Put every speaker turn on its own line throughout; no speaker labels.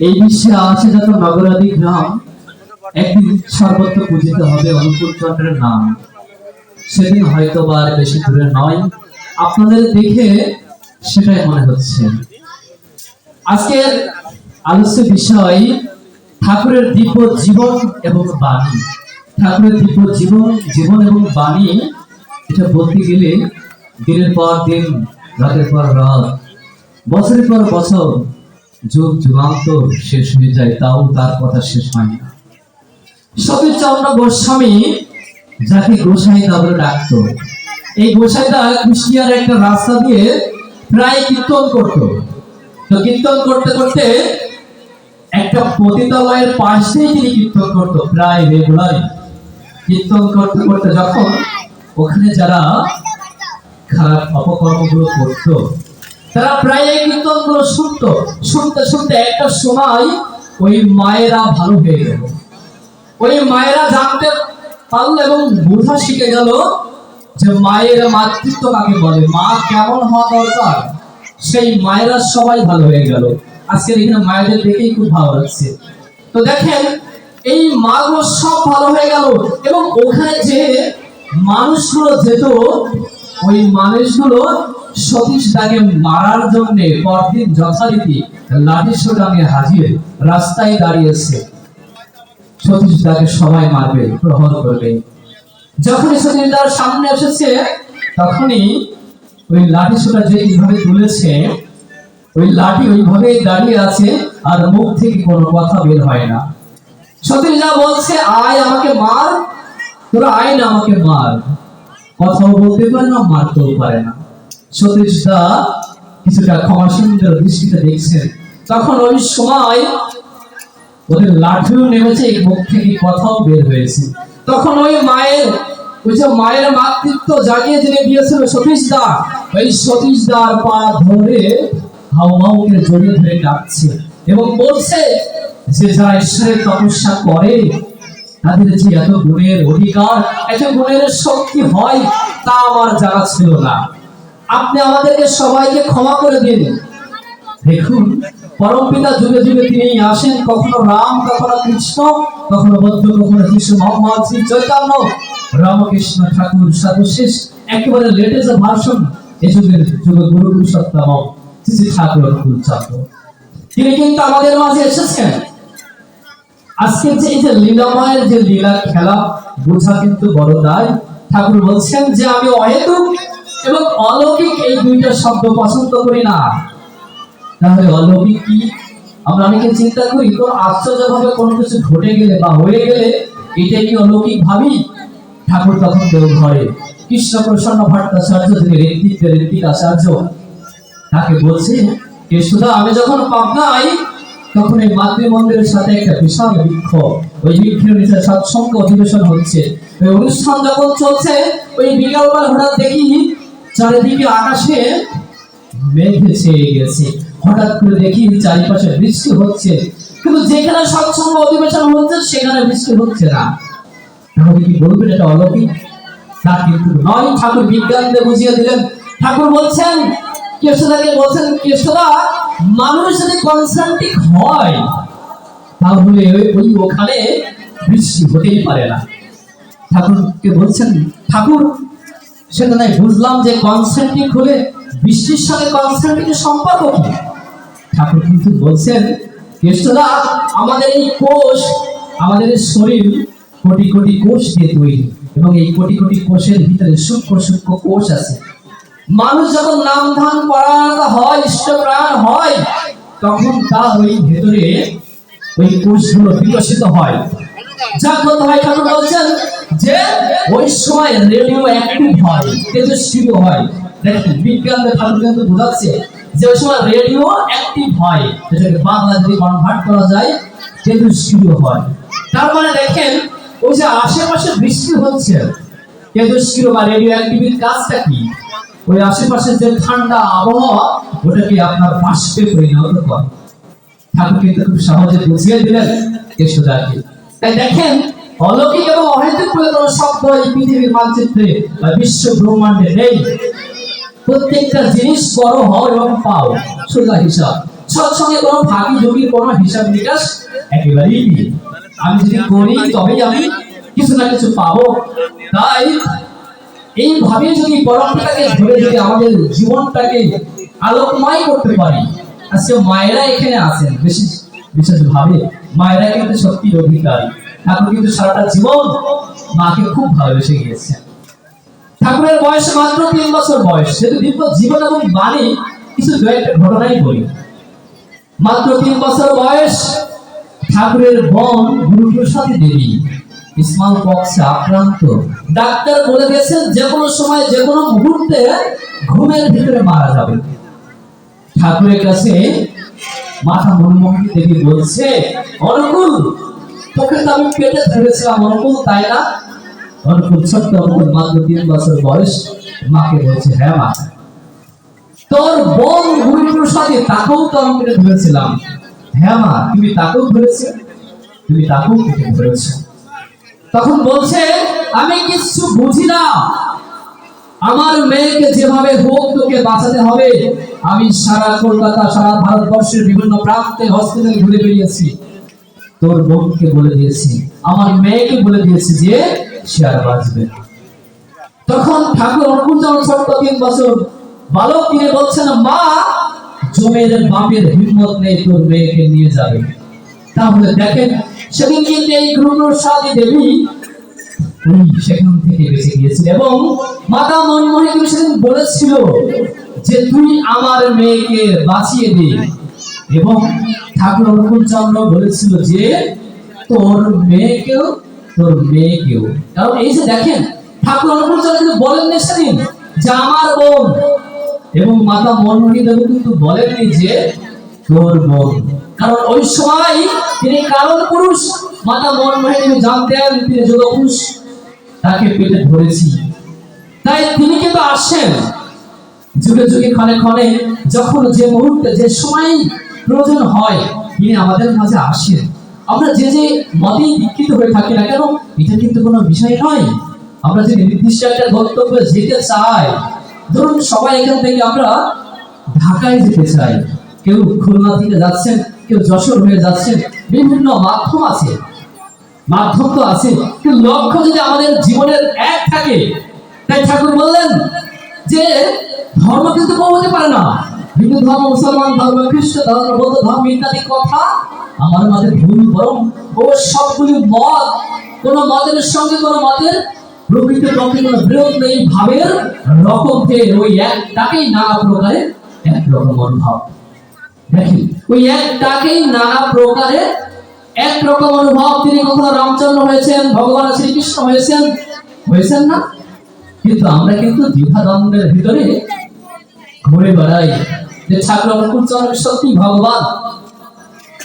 এই বিশ্বে আছে যত নগরাদি গ্রাম একদিন সর্বত্র পূজিত হবে অনুকূল চন্দ্রের নাম। সেদিন হয়তো বা আর বেশি দূরে নয়। আপনাদের দেখে সেটাই মনে হচ্ছে। আজকের আলোচ্য বিষয় ঠাকুরের দিব্য জীবন এবং বাণী। ঠাকুরের দিব্য জীবন জীবন এবং বাণী, এটা বলতে গেলে দিনের পর দিন, রাতের পর রাত, বছরের পর বছর যুগ যুগান্ত শেষ হয়ে যায়, তাও তার কথা শেষ হয় না। সতীশচন্দ্র গোস্বামী যাকে গোসাইদা বলে ডাকত, এই গোসাইদা কুষ্টিয়ার একটা রাস্তা দিয়ে প্রায় কীর্তন করত। তো কীর্তন করতে করতে একটা পতিতালয়ের পাশ দিয়ে তিনি কীর্তন করতো, প্রায় রেগুলারই। কীর্তন করতে করতে যখন ওখানে যারা খারাপ অপকর্মগুলো করতো তারা প্রায় এই কীর্তনগুলো শুনতো। শুনতে শুনতে একটা সময় ওই মায়েরা ভালো হয়ে গেল। ওই মায়েরা জানতে পারল এবং বোঝা শিখে গেল যে মায়ের মাতৃত্ব কাকে বলে। মা কেমন হওয়া দরকার? সেই মায়েরা সবাই ভালো হয়ে গেল। আজকের এখানে মায়েদের দেখেই খুব ভালো লাগছে। তো দেখেন, এই মাগুলো সব ভালো হয়ে গেল এবং ওখানে যে মানুষগুলো যেত, ওই মানুষগুলো সতীশ তাকে মারার জন্য পরদিন যথারীতি লাঠি সোটাঙে হাজির রাস্তায় দাঁড়িয়েছে। সতীশ তাকে সবাই মারবে, প্রহর করবে। যখনই সতীশ তার সামনে এসেছে, তখনই ওই লাঠি সোটা যে এইভাবে তুলেছে, ওই লাঠি ওইভাবে দাঁড়িয়ে আছে আর মুখ থেকে কোনো কথা বের হয় না। সতীশ যা বলছে, আয় আমাকে মার, তোরা আয় না আমাকে মার। কথাও বলতে পারে না, মারতেও পারে না। সতীশ দা কিছুটা ক্ষমা সুন্দর দৃষ্টিতে দেখছেন। তখন ওই সময় ওদের লাঠিও নেমেছে মুখ থেকে কথাও বের হয়েছে। তখন ওই মায়ের মায়ের মাতৃত্ব জাগিয়ে যিনি দিয়েছিল সতীশ দা ওই সতীশ দার পা ধরে হাউমাউকে জড়িয়ে ধরে ডাকছে এবং বলছে, যে যারা ঈশ্বরের তপস্যা করে, তাদের যে এত গুণের অধিকার, এত গুণের শক্তি হয়, তা আমার জানা ছিল না। আপনি আমাদেরকে সবাইকে ক্ষমা করে দিন। দেখুন পরমপিতা যুগে যুগে তিনি আসেন, কখনো রাম, কখনো কৃষ্ণ, কখনো বৌদ্ধ, কখনো কৃষ্ণ মোহাম্মদ শ্রী চৈতন্য, রামকৃষ্ণ ঠাকুর, সর্বশেষ, একেবারে লেটেস্ট ভার্সন এই যুগের যুগ গুরু পুরুষোত্তম, শ্রী ঠাকুর চন্দ্র তিনি কিন্তু আমাদের মাঝে এসেছেন। আজকে যে এই যে লীলাময়ের যে লীলা খেলা, বোঝা কিন্তু বড় দায়। ঠাকুর বলছেন যে, আমি অহেতুক এবং অলৌকিক এই দুইটা শব্দ পছন্দ করি না। তাহলে অলৌকিক কি? আমরা অনেকে চিন্তা করি কোন আশ্চর্যভাবে কোনো কিছু ঘটে গেলে বা হয়ে গেলে এটাই কি অলৌকিক ভাবি? ঠাকুর তখন দেও ঘরে কৃষ্ণ প্রসন্ন ভট্টাচার্য, তিনি ঋত্বিক ঋত্বিক আচার্য। তাকে বলছে কেশুদা আমি যখন পাবনায়, তখন এই মাতৃ মন্দিরের সাথে একটা বিশাল বৃক্ষ, ওই বৃক্ষের নিচে সৎসঙ্গ অধিবেশন হচ্ছে। ওই অনুষ্ঠান যখন চলছে, ওই বিকালবেলা হঠাৎ দেখি চারিদিকে আকাশে মেঘে ছেয়ে গেছে। হঠাৎ করে দেখি চারিপাশে বৃষ্টি হচ্ছে। কিন্তু যেখানে সৎসঙ্গ অধিবেশন হচ্ছে, সেখানে বৃষ্টি হচ্ছে না। তাহলে কি বলবেন এটা অলৌকিক? তা কিন্তু নয়। ঠাকুর বিজ্ঞান দিয়ে বুঝিয়ে দিলেন। ঠাকুর বলছেন, কেষ্টদাকে বলছেন, কেষ্টদা, মানুষ যদি কনসেন্ট্রিক হয়, তাহলে ওই ওখানে বৃষ্টি হতেই পারে না। ঠাকুরকে বলছেন, ঠাকুর সেটা নাই বুঝলাম যে কনসেন্ট্রিক হলে বৃষ্টির সঙ্গে কনসেন্ট্রিকের সম্পর্ক ঠাকুর কিন্তু বলছেন, কেষ্টদা, আমাদের এই কোষ, আমাদের শরীর কোটি কোটি কোষ দিয়ে তৈরি এবং এই কোটি কোটি কোষের ভিতরে সূক্ষ্ম সূক্ষ্ম কোষ আছে। মানুষ যখন নাম ধান পড়ানো হয়, ইষ্টপ্রাণ হয়, তখন তা ওই ভেতরে ওই কোষগুলো বিকশিত হয়। জাগ্রত হয় ঠাকুর বলছেন যে ওই সময় রেডিও অ্যাক্টিভ হয়, তেজস্ক্রিয় হয়। দেখেন, বিজ্ঞান ঠাকুর কিন্তু বোঝাচ্ছে যে ওই সময় রেডিও অ্যাক্টিভ হয়, যেটাকে বাংলা যদি কনভার্ট করা যায়, তেজস্ক্রিয় হয়। তার মানে দেখেন, ওই যে আশেপাশে বৃষ্টি হচ্ছে, তেজস্ক্রিয় বা রেডিও অ্যাক্টিভিটির কাজটা কি? ওই আশেপাশে যে ঠান্ডা আবহাওয়া, ওটাকে আপনার বাষ্পে পরিণত করে। ঠাকুর কিন্তু খুব সহজে বুঝিয়ে দিলেন কেশোদাকে তাই দেখেন অলৌকিক এবং অহেতুক বলে কোনো শব্দ এই পৃথিবীর মানচিত্রে বা বিশ্ব ব্রহ্মাণ্ডে নেই। প্রত্যেকটা জিনিস বড় হও এবং পাও, সোজা হিসাব। সৎসঙ্গে কোনো ফাঁকি ঝুঁকির কোনো হিসাব নিকাশ একেবারেই নেই। আমি যদি করি, তবেই আমি কিছু না কিছু পাবো। তাই এইভাবে যদি পরম্পরাকে ধরে যদি আমাদের জীবনটাকে আলোকময় করতে পারি আজকে মায়েরা এখানে আছেন বিশেষ বিশেষ ভাবে মায়েরা কিন্তু সত্যি অধিকারী। ঠাকুর কিন্তু সারাটা জীবন মাকে খুব ভালোবেসে গিয়েছেন ঠাকুরের বয়স মাত্র তিন বছর বয়স। সেহেতু দীর্ঘ জীবন এবং বাণী কিছু ঘটনাই বলি। মাত্র তিন বছর বয়স, ঠাকুরের বোন গুরুপ্রসাদী দেবী স্মল পক্সে আক্রান্ত। ডাক্তার বলে দিয়েছেন, যে কোনো সময়, যে কোনো মুহূর্তে ঘুমের ভিতরে মারা যাবে। ঠাকুরের কাছে মাথা মনমোহনী দেবী বলছে, অনুকূল আমি পেটে ধরেছিলাম, অনুকূল, তাই না? অনুকূল ছোট্ট অনুকূল, মাত্র তিন বছর বয়স, মাকে বলছে হ্যাঁ মা। তোর বোন তাকেও তো আমি পেটে ধরেছিলাম। হ্যাঁ মা, তুমি তাকেও ধরেছে, তুমি তাকেও পেটে ধরেছো। তখন বলছে, আমি কিছু বুঝি না। আমার মেয়েকে যেভাবে হোক তোকে বাঁচাতে হবে। আমি সারা কলকাতা, সারা ভারতবর্ষের বিভিন্ন প্রান্তে হসপিটালে ঘুরে বেরিয়েছি তোর বোনকে বলে দিয়েছি আমার মেয়েকে বলে দিয়েছি যে সে আর বাঁচবে। তখন ঠাকুর অনুকূল যখন ছোট্ট তিন বছর বালক তিনি বলছেন মা জমের বাপের হিম্মত নেই, তোর মেয়েকে নিয়ে যাবে তাহলে দেখেন, সেদিন কিন্তু এই গুরুপ্রসাদী দেবী সেখান থেকে বেঁচে গিয়েছিল এবং মাতা মনমোহনী দেবী সেদিন বলেছিল যে, তুই আমার মেয়েকে বাঁচিয়ে দে এবং ঠাকুর অনুকূল চন্দ্র বলেছিল যে, তোর মেয়েকেও তোর মেয়েকেও। কারণ এই যে দেখেন, ঠাকুর অনুকূল চন্দ্র কিন্তু বলেননি সেদিন, যে আমার বোন। এবং মাতা মনমোহনী দেবী কিন্তু বলেননি যে, তোর বোন। কারণ ওই সময় তিনি কারণ পুরুষ, মাতা মনমোহনী দেবী জানতেন তিনি যোগপুরুষ তাকে পেটে ধরেছি। তাই তিনি কিন্তু আসেন, যুগে যুগে ক্ষণে ক্ষণে, যখন যে মুহূর্তে, যে সময় প্রয়োজন হয়, তিনি আমাদের মাঝে আসেন। আমরা যে যে মতেই দীক্ষিত হয়ে থাকি না কেন, এটা কিন্তু কোনো বিষয় নয়। আমরা যে নির্দিষ্ট একটা গন্তব্যে যেতে চাই, ধরুন সবাই এখান থেকে আমরা ঢাকায় যেতে চাই। কেউ খুলনা থেকে যাচ্ছেন, কেউ যশোর হয়ে যাচ্ছেন, বিভিন্ন মাধ্যম আছে। মাধ্যম তো আছে, কিন্তু লক্ষ্য যদি আমাদের জীবনের এক থাকে, তাই ঠাকুর বললেন যে ধর্ম কিন্তু হতে পারে না। হিন্দু ধর্ম, মুসলমান ধর্ম, খ্রিস্ট ধর্ম, বৌদ্ধ ধর্ম ইত্যাদি কথা আমার মাঝে ভুল বরং ও সবগুলি মত, কোন মতের সঙ্গে কোন মতের প্রকৃত পক্ষে কোনো বিরোধ নেই, ভাবের রকমকে ওই একটাকেই নানা প্রকারে অনুভব দেখি ওই একটাকেই নানা প্রকারে অনুভব। তিনি কখনো রামচন্দ্র হয়েছেন, ভগবান শ্রীকৃষ্ণ হয়েছেন হয়েছেন না। কিন্তু আমরা কিন্তু দ্বিধাদ্বন্দ্বের ভিতরে ঘুরে বেড়াই। যে ঠাকুর অনুকূল সত্যি ভগবান।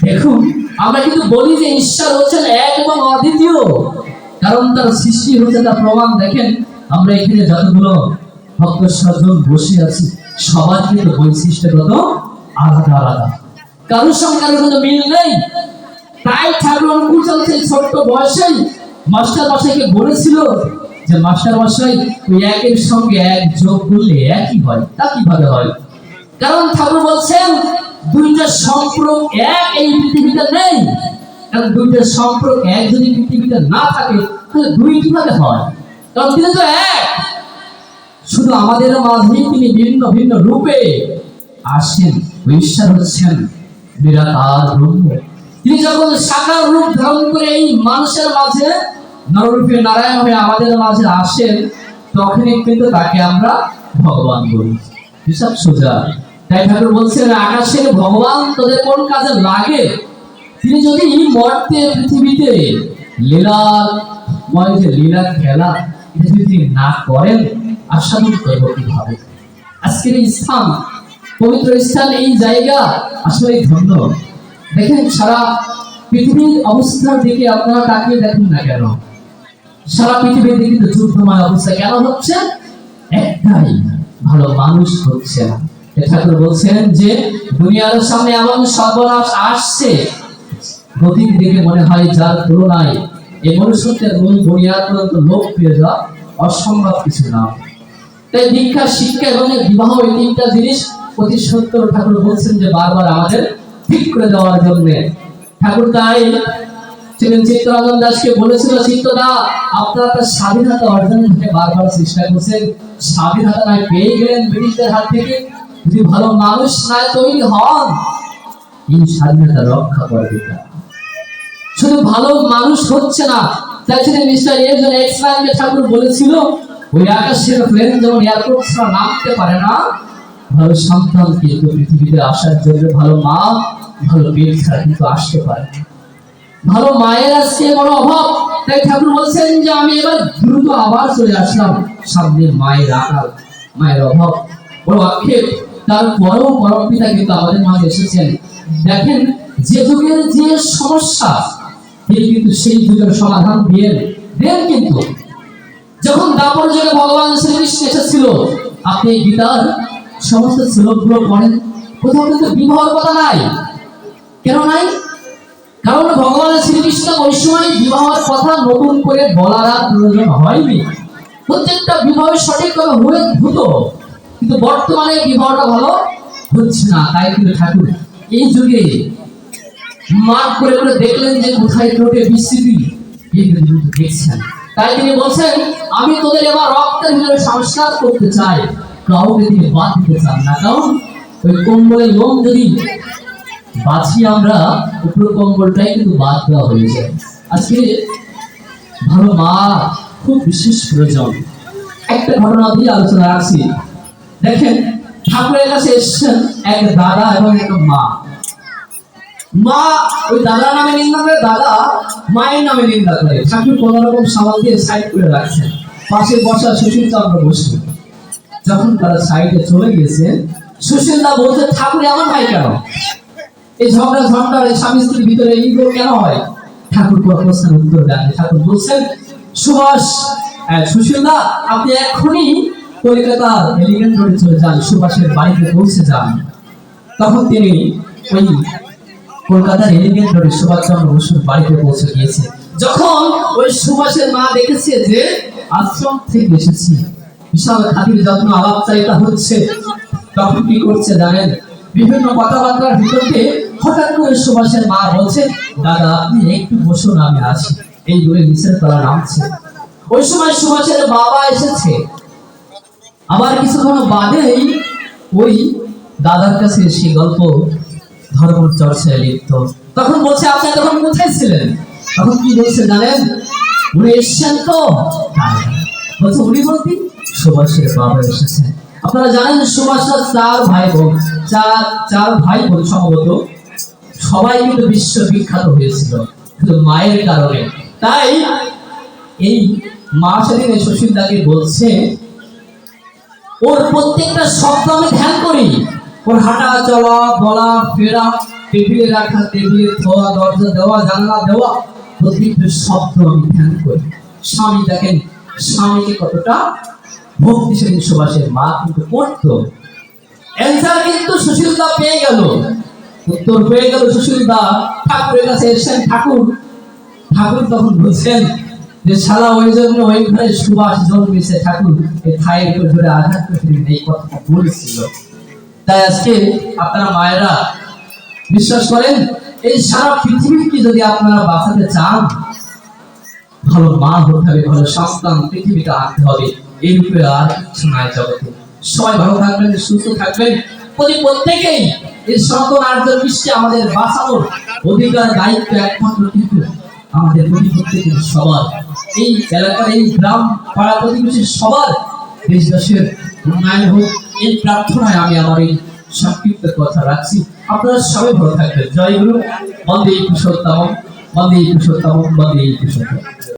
দেখুন, আমরা কিন্তু বলি যে ঈশ্বর হচ্ছেন এক এবং অদ্বিতীয়। কারণ তার সৃষ্টি হচ্ছে তার প্রমাণ দেখেন, আমরা এখানে যতগুলো ভক্ত স্বজন বসে আছি, সবার কিন্তু বৈশিষ্ট্যগত আলাদা আলাদা। কারোর সঙ্গে কারোর কোনো মিল নেই। তাই ঠাকুর অনুকূল চন্দ্র সেই ছোট্ট বয়সেই মাস্টার মশাইকে বলেছিল যে, মাস্টার মশাই, ওই একের সঙ্গে এক যোগ করলে একই হয়, তা কীভাবে হয়? কারণ ঠাকুর বলছেন, দুইটা সম্পর্ক এক এই পৃথিবীতে নেই। কারণ দুইটা সম্পর্ক এক যদি পৃথিবীতে না থাকে, তাহলে দুই কীভাবে হয়? কারণ তিনি তো এক। শুধু আমাদের মাঝেই তিনি ভিন্ন ভিন্ন রূপে আসেন ঈশ্বর হচ্ছেন নিরাকার ব্রহ্ম। তিনি যখন সাকার রূপ ধারণ করে এই মানুষের মাঝে, নররূপে নারায়ণ হয়ে আমাদের মাঝে আসেন, তখনই কিন্তু তাকে আমরা ভগবান বলি। হিসাব সোজা। তাই ঠাকুর বলছেন, আকাশের ভগবান তোদের কোন কাজে লাগে? তিনি যদি মর্তে পৃথিবীতে লীলা ময় যে লীলা খেলা যদি না করেন, আস্বাদন করব কীভাবে? আজকের এই স্থান, পবিত্র স্থান এই জায়গা আসলে ধন্য। দেখেন, সারা পৃথিবীর অবস্থার দিকে আপনারা তাকিয়ে দেখুন না কেন? সারা পৃথিবীতে কিন্তু যুদ্ধময় অবস্থা কেন হচ্ছে? একটাই, ভালো মানুষ হচ্ছে না। ঠাকুর বলছেন যে, দুনিয়ার সামনে এমন সর্বনাশ আসছে গতিক দেখে মনে হয় যার তুলনায় এই মনুষ্যত্বের মূল বুনিয়াদ পর্যন্ত লোক পেয়ে যাওয়া অসম্ভব কিছু না। তাই দীক্ষা শিক্ষা এবং বিবাহ এই তিনটা জিনিস অতি সত্য ঠাকুর বলছেন যে বারবার আমাদের ঠিক করে দেওয়ার জন্য। ঠাকুর তাই ছিলেন চিত্তরঞ্জন দাসকে বলেছিল, চিত্তদা, আপনারা তার স্বাধীনতা অর্জনের বারবার চেষ্টা করছেন। স্বাধীনতা নয় পেয়ে গেলেন ব্রিটিশদের হাত থেকে। যদি ভালো মানুষ নয় তৈরি হন, এই স্বাধীনতা রক্ষা করবে কারা? শুধু ভালো মানুষ হচ্ছে না তাছাড়া মিস্টার এজন এক্সম্যান ঠাকুর বলেছিল, ওই আকাশের যেমন এয়ারপোর্ট ছাড়া নামতে পারে না, ভালো সন্তান কিন্তু পৃথিবীতে আসার জন্য ভালো মা, ভালো ছাড়া কিন্তু আসতে পারে ভালো মায়ের আজকে বড় অভাব, তাই ঠাকুর বলছেন যে আমি এবার দ্রুত আবার চলে আসলাম সামনে মায়ের আকাল মায়ের অভাব। বড় আক্ষেপ। তারপরেও পরম পিতা কিন্তু আমাদের মাঝে এসেছেন। দেখেন, যে যুগের যে সমস্যা, তিনি কিন্তু সেই যুগের সমাধান দিয়েন। দেন কিন্তু, যখন দাপর যুগে ভগবান শ্রীকৃষ্ণ এসেছিল, আপনি গীতার সমস্ত শ্লোকগুলো পড়েন। কোথাও কিন্তু বিবাহর কথা নাই। কেন নাই? কারণ ভগবান শ্রীকৃষ্ণ ওই সময় বিবাহের কথা নতুন করে বলার প্রয়োজন হয়নি। প্রত্যেকটা বিবাহ সঠিকভাবে হয়ে হতো কিন্তু বর্তমানে বিবাহটা ভালো? হচ্ছে না, তাই কিন্তু ঠাকুর, এই যুগে মার্ক করে করে দেখলেন যে কোথায় টোটে বিস্তৃতি দেখছেন। তাই তিনি বলছেন, আমি তোদের এবার রক্তের ভিতরে সংস্কার করতে চাই, কাউকে তিনি বাদ দিতে চান না। কারণ ওই কম্বলের লোম যদি বাছি আমরা উপর কম্বলটাই কিন্তু বাদ দেওয়া হয়ে যায়। আজকে ভালো মা, খুব বিশেষ প্রয়োজন। একটা ঘটনা দিয়ে আলোচনা রাখছি দেখেন ঠাকুরের কাছে এসছেন এক দাদা এবং এক মা। মা ওই দাদার নামে নিন্দা করে দাদা মায়ের নামে নিন্দা করে। ঠাকুর কোন রকম সামাল দিয়ে সাইড করে রাখছেন। পাশে বসা সুশীল চন্দ্র যখন তারা সাইডে চলে গেছে সুশীল দা বলছে ঠাকুর এমন হয় কেন? এই ঝগড়া ঝগড়া এই স্বামী স্ত্রীর ভিতরে এইগুলো কেন হয়? ঠাকুর প্রশ্নের উত্তর দেন ঠাকুর বলছেন সুভাষ আহ, সুশীল দা আপনি এখনই এলিগেন্ট রোডে চলে যান সুভাষের বাড়িতে পৌঁছে যান। তখন তিনি ওই কলকাতার এলিগেন্ট রোডে সুভাষচন্দ্র বসুর বাড়িতে পৌঁছে গিয়েছে যখন ওই সুভাষের মা দেখেছে যে আশ্রম থেকে এসেছি, বিশাল খাতির যত্ন, আলাপচারিতা হচ্ছে, তখন কি করছে জানেন? বিভিন্ন কথাবার্তার ভিতরে হঠাৎ করে সুভাষের মা বলছে, দাদা, আপনি একটু বসুন, আমি আসি। এই বলে নিচের তলা নামছে। ওই সময় সুভাষের বাবা এসেছে। আবার কিছুক্ষণ বাদেই ওই দাদার কাছে সেই গল্প, ধর্ম চর্চায় লিপ্ত। তখন বলছে আপনি তখন কোথায় ছিলেন? তখন কি বলছে জানেন? উনি এসছেন তো? বলছে, উনি বলতে সুভাষের বাবা এসেছে আপনারা জানেন সুভাষরা চার ভাই বোন, চার চার ভাই বোন সম্ভবত সবাই কিন্তু বিশ্ব বিখ্যাত হয়েছিল কিন্তু মায়ের কারণে। তাই এই মা সেদিন সুশীল দাকে বলছে ওর প্রত্যেকটা শব্দ আমি ধ্যান করি। ওর হাঁটা, চলা, বলা, ফেরা, টেবিলে রাখা, টেবিলে ধোয়া, দরজা, দেওয়া, জানলা, দেওয়া প্রত্যেকটা শব্দ আমি ধ্যান করি। স্বামী দেখেন, স্বামীকে কতটা ভক্তি সেদিন সুভাষের মা কিন্তু করতো। অ্যান্সার কিন্তু সুশীলদা পেয়ে গেল। উত্তর পেয়ে গেল সুশীলদা। ঠাকুরের কাছে এসেছেন ঠাকুর। ঠাকুর তখন বলছেন যে শালা ওই জন্য ওই ঘরে সুবাস জন্মেছে ঠাকুর এই থায়ের উপর ধরে আঘাত করে এই কথাটা বলেছিল। তাই আজকে আপনারা মায়েরা বিশ্বাস করেন, এই সারা পৃথিবীকে যদি আপনারা বাঁচাতে চান, ভালো মা হতে হবে, ভালো সন্তান পৃথিবীতে আনতে হবে এই রূপে আর কিছু নাই জগতে। সবাই ভালো থাকবেন, সুস্থ থাকবেন। প্রতি প্রত্যেকেই এই সনাতন আর্য বিশ্বে আমাদের বাঁচানোর অধিকার, দায়িত্ব একমাত্র কিন্তু আমাদের প্রতি প্রত্যেকের সবার। এই এলাকার এই গ্রাম, পাড়া প্রতিবেশী সবার দেশবাসীর উন্নয়ন হোক, এই প্রার্থনায় আমি আমার এই সংক্ষিপ্ত কথা রাখছি। আপনারা সবাই ভালো থাকবেন। জয় গুরু। বন্দে পুরুষোত্তম। বন্দে পুরুষোত্তম। বন্দে পুরুষোত্তম।